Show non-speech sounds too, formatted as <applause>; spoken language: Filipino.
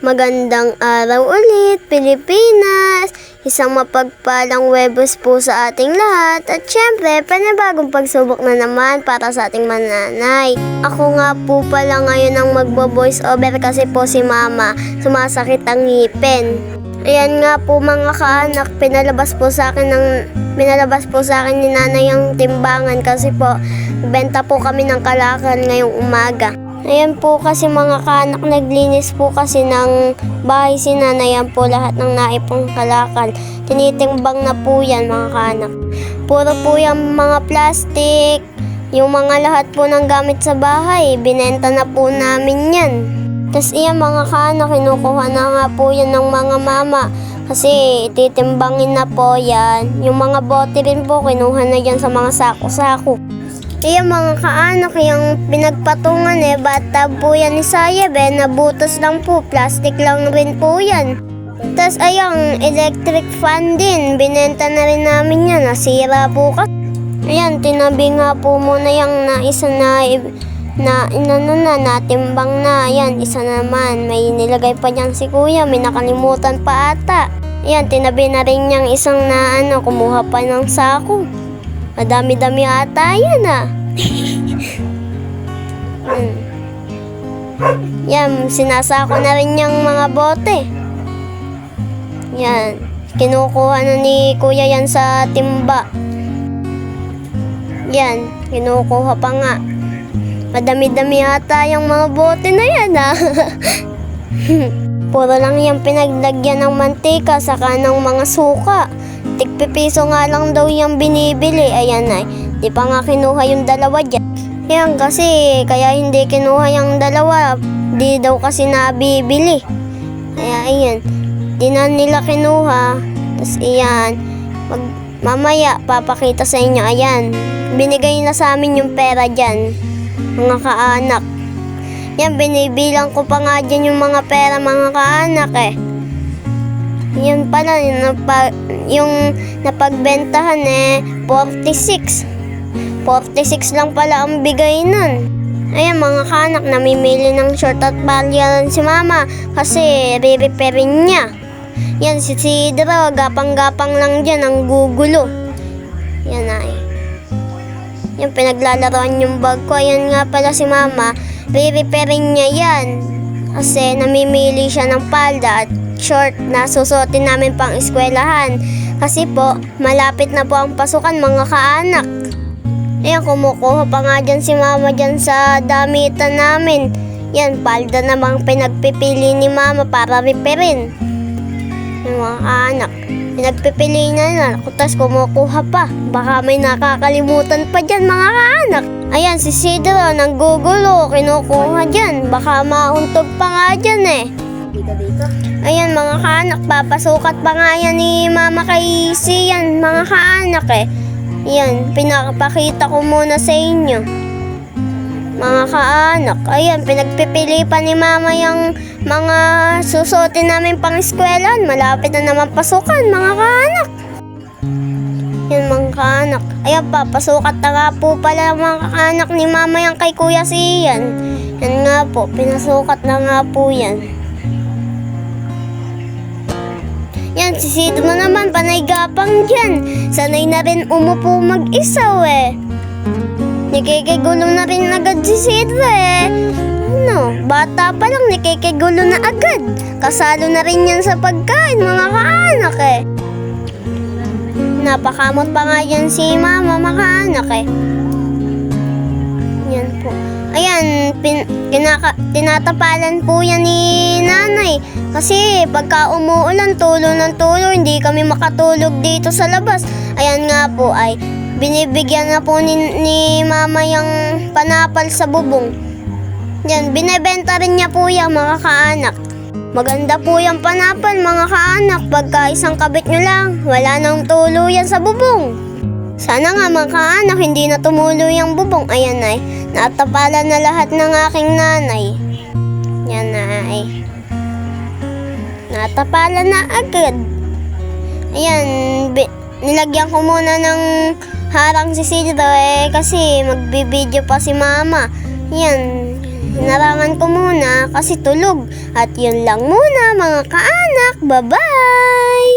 Magandang araw ulit, Pilipinas! Isang mapagpalang webos po sa ating lahat at syempre, panibagong pagsubok na naman para sa ating mananay. Ako nga po pala ngayon ang magbo-voice over kasi po si mama, sumasakit ang ngipin. Ayan nga po mga kaanak, pinalabas po sa akin ng pinalabas po sa akin ni nanay ang timbangan kasi po benta po kami ng kalakal ngayong umaga. Ayan po kasi mga kaanak, naglinis po kasi ng bahay si nanay. Ayan po lahat ng naipong kalakal. Tinitimbang na po yan mga kaanak. Puro po yung mga plastic, yung mga lahat po ng gamit sa bahay, binenta na po namin yan. Tapos iyan mga kaanak, kinukuha na nga po yan ng mga mama. Kasi titimbangin na po yan. Yung mga bote rin po, kinuha na yan sa mga sako-sako. Iyan mga kaanak, yung pinagpatungan eh, bata po yan ni Sayeb eh, nabutas lang po, plastic lang rin po yan. Tapos ayang electric fan din, binenta na rin namin yan, nasira po kasi. Ayan, tinabi nga po muna yung na isa na, na inano na, natimbang na. Ayan, isa naman, may nilagay pa dyan si kuya, may nakalimutan pa ata. Ayan, tinabi na rin niyang isang na ano, kumuha pa ng sako. Madami-dami ata yan ah. Hmm. Yan, sinasako na rin yung mga bote. Yan, kinukuha na ni kuya yan sa timba. Yan, kinukuha pa nga. Madami-dami ata yung mga bote na yan ah. <laughs> Puro lang yung pinaglagyan ng mantika saka ng mga suka. Tigpipiso nga lang daw yung binibili. Ayan ay, di pa nga kinuha yung dalawa dyan. Yan kasi, kaya hindi kinuha yung dalawa. Di daw kasi nabibili. Kaya ayan, di na nila kinuha. Tapos iyan, mag, mamaya papakita sa inyo. Ayan, binigay na sa amin yung pera dyan. Mga kaanak. Yan, binibilang ko pa nga dyan yung mga pera mga kaanak eh. Yan pala, yung, napa, yung napagbentahan eh, 46. 46 lang pala ang bigay nun. Ayan mga kanak, namimili ng short at balyaran si mama kasi re-repairin niya. Yan si Sidro, gapang-gapang lang dyan ang gugulo. Yan ay. Yan pinaglalaroan yung bag ko. Ayan nga pala si mama, re-repairin niya yan. Kasi namimili siya ng palda at short na susuotin namin pang eskwelahan. Kasi po, malapit na po ang pasukan mga kaanak. Ayan, kumukuha pa nga dyan si mama dyan sa damitan namin. Yan, palda namang pinagpipili ni mama para repairin. Yung mga anak. Pinagpipili na na. Tapos kumukuha pa. Baka may nakakalimutan pa dyan mga kaanak. Ayan, si Sidro, nanggugulo. Kinukuha dyan. Baka mauntog pa nga dyan eh. Ayan mga kaanak, papasukat pa nga yan ni mama kay Sian, mga kaanak eh. Yan, pinapakita ko muna sa inyo. Mga kaanak, ayan, pinagpipili pa ni mama yung mga susuotin namin pang eskwelahan. Malapit na naman pasukan, mga kaanak. Yan, mga kaanak. Ayan pa, pasukat na nga po pala mga kaanak ni mama yung kay kuya si Ian. Yan nga po, pinasukat na nga po yan. Yan, si Sidro naman, panay gapang dyan. Sanay na rin umupo mag-isaw eh. Nakikigulo na rin agad si eh. Ano, bata pa lang nakikigulo na agad. Kasalo na rin yan sa pagkain, mga kaanak eh. Napakamot pa nga yan si mama, mga kaanak eh. Yan po. Ayan, pin, kinaka, tinatapalan po yan ni nanay. Kasi pagka umuulan, tulo ng tulo, hindi kami makatulog dito sa labas. Ayan nga po ay binibigyan na po ni, ni mama yung panapal sa bubong. Yan, binebenta rin niya po yung mga kaanak. Maganda po yung panapal mga kaanak pagka isang kabit nyo lang, wala nang tulo yan sa bubong. Sana nga mga kaanak hindi na tumulo yung bubong. Ayan ay, natapalan na lahat ng aking nanay. Yan ay. Natapalan na agad. Ayan, nilagyan ko muna ng harang si Sidro eh kasi magbibideo pa si mama. Yan, hinarangan ko muna kasi tulog. At yun lang muna mga kaanak. Bye-bye!